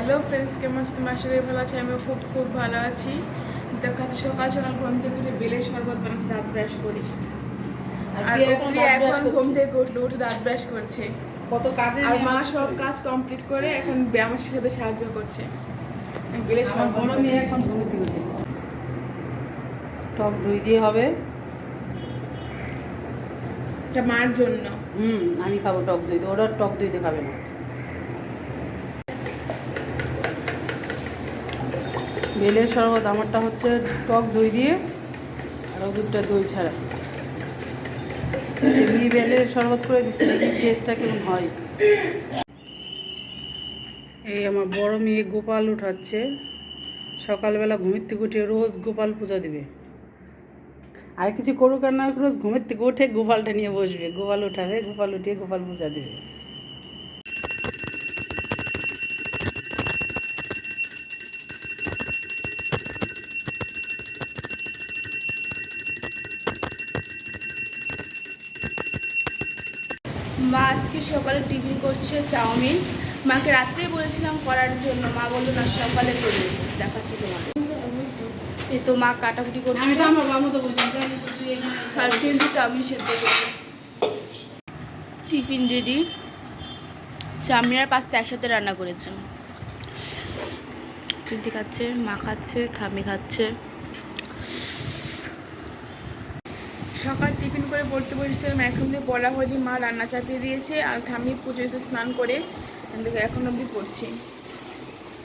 Hello friends কেমন আছো তোমার করি ভালো আছে আমিও খুব খুব ভালো আছি। তো কাছে সকাল সকাল ঘুম থেকে উঠে বেলের শরবত বানাচ্ছি দাঁত ব্রাশ করি। আর এখন ঘুম থেকে উঠল উঠে দাঁত ব্রাশ করছে। কত কাজে আর মা সব কাজ কমপ্লিট করে এখন ব্যায়ামের সাথে সাহায্য করছে। শরবত বড় মেয়ে উঠেছে। টক দই দিয়ে হবে। এটা মার জন্য। হুম আমি খাব টক দই। ওরা টক দই দিয়ে খাবে না। বেলের শরবত, আমারটা হচ্ছে টক দই দিয়ে, আর ওদেরটা দই ছাড়া। এমনি বেলের শরবত করে দিচ্ছে টেস্টটা কেমন হয়। এই আমার বড় মেয়ে গোপাল উঠাচ্ছে। সকালবেলা ঘুমের থেকে উঠে রোজ গোপাল পূজা দিবে। আর কিছু করুক আর না রোজ ঘুমের থেকে উঠে গোপালটা নিয়ে বসবে। গোপাল উঠাবে, গোপাল উঠিয়ে গোপাল পূজা দেবে। মা আজকে সকালে টিফিন করছে চাউমিন। মাকে রাত্রেই বলেছিলাম করার জন্য। মা বলল না সকালে করে দেখাচ্ছি তোমার এই তো মা কাটাকুটি করছে। আর কিন্তু চাউমিন সেদ্ধ করবে টিফিন রেডি। চাউমিন আর পাস্তা একসাথে রান্না করেছে। খাচ্ছে মা খাচ্ছে ঠাম্মি খাচ্ছে। সকাল টিফিন করে পড়তে বসেছিলাম। এখন দিয়ে পড়া হয়নি, মা রান্না চাপিয়ে দিয়েছে আর ঠাম্মি পুজোতে স্নান করে এখন অবধি পড়ছি।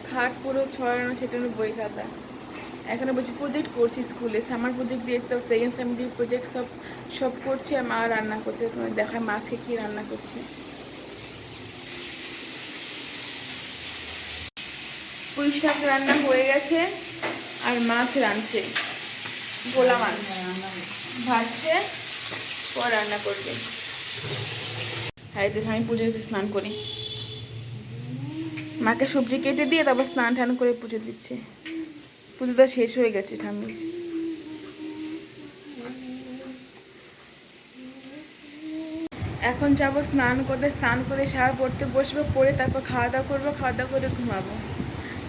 খাট পুরো ছড়ানো সেটানো বই খাতা। এখনও বলছি প্রজেক্ট করছি স্কুলে। সামার প্রজেক্ট দিয়ে তো সেকেন্ড সেমিস্টার প্রজেক্ট সব সব করছে আর মা রান্না করছে। তোমার দেখায় মা আজকে কী রান্না করছে। পুঁই শাক রান্না হয়ে গেছে আর মাছ রাঁধছে। গোলা মাছ। ভাজছে, পর রান্না করবে। তো আমি পুজো দিতে স্নান করি। মাকে সবজি কেটে দিয়ে তারপর স্নান টান করে পুজো দিচ্ছে। পুজোটা শেষ হয়ে গেছে ঠাম্মি এখন যাব স্নান করতে, স্নান করে সারা পড়তে বসবো পরে তারপর খাওয়া দাওয়া করব, খাওয়া দাওয়া করে ঘুমাবো।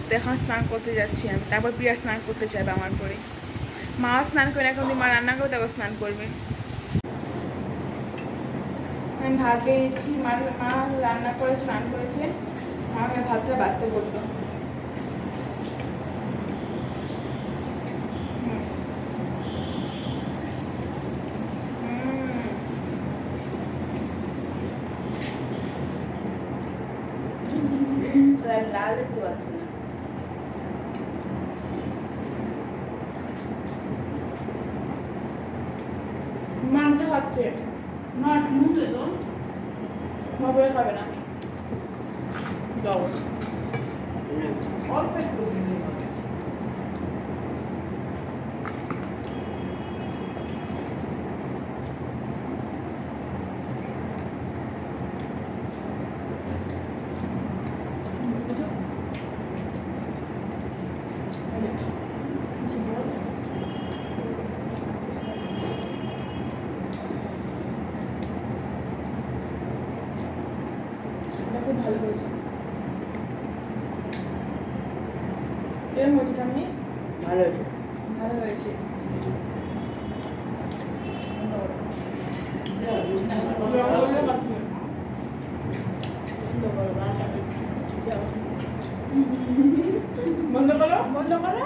তো এখন স্নান করতে যাচ্ছি আমি। তারপর প্রিয়া স্নান করতে যাবে আমার পরে মা স্নান করে এখন মা রান্না করে তারপর স্নান করবে। আমি ভাত বেরিয়েছি মা মা রান্না করে স্নান করেছে। আমাকে ভাতটা বাড়তে বলল। লাল দেখতে পাচ্ছি না? মাংস খাচ্ছে না মুখে তো। বলে খাবে না। দাও। অল্প একটু খুব ভালো হয়েছে এরকম হয়েছে আমি? ভালো হয়েছে। ভালো হয়েছে। বন্ধ করো। বন্ধ করো।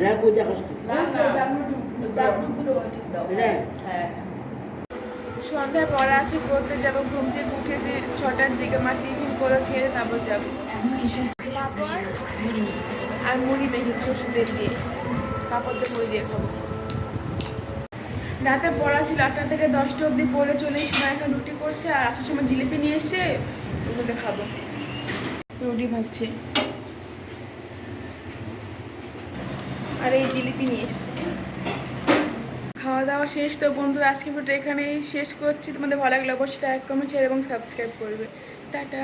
রাখো দেখো হ্যাঁ। সন্ধ্যা পড়া আছে পড়তে যাব ঘুম থেকে উঠে যে ছটার দিকে মা টিফিন করে খেয়ে তারপর যাব। পাপড় আর মুড়ি মেখেছি ওষুধের দিয়ে পাপড় দিয়ে মুড়ি দিয়ে খাব। রাতে পড়া ছিল আটটা থেকে দশটা অবধি, পড়ে চলে মা এখন রুটি করছে, আর আসার সময় জিলিপি নিয়ে এসে ওগুলো খাব। রুটি ভাজছে। আর এই জিলিপি নিয়ে এসছে। খাওয়া দাওয়া শেষ। তো বন্ধুরা, আজকে ভিডিও এখানেই শেষ করছি। তোমাদের ভালো লাগলে অবশ্যই লাইক কমেন্ট শেয়ার এবং সাবস্ক্রাইব করবে। টাটা।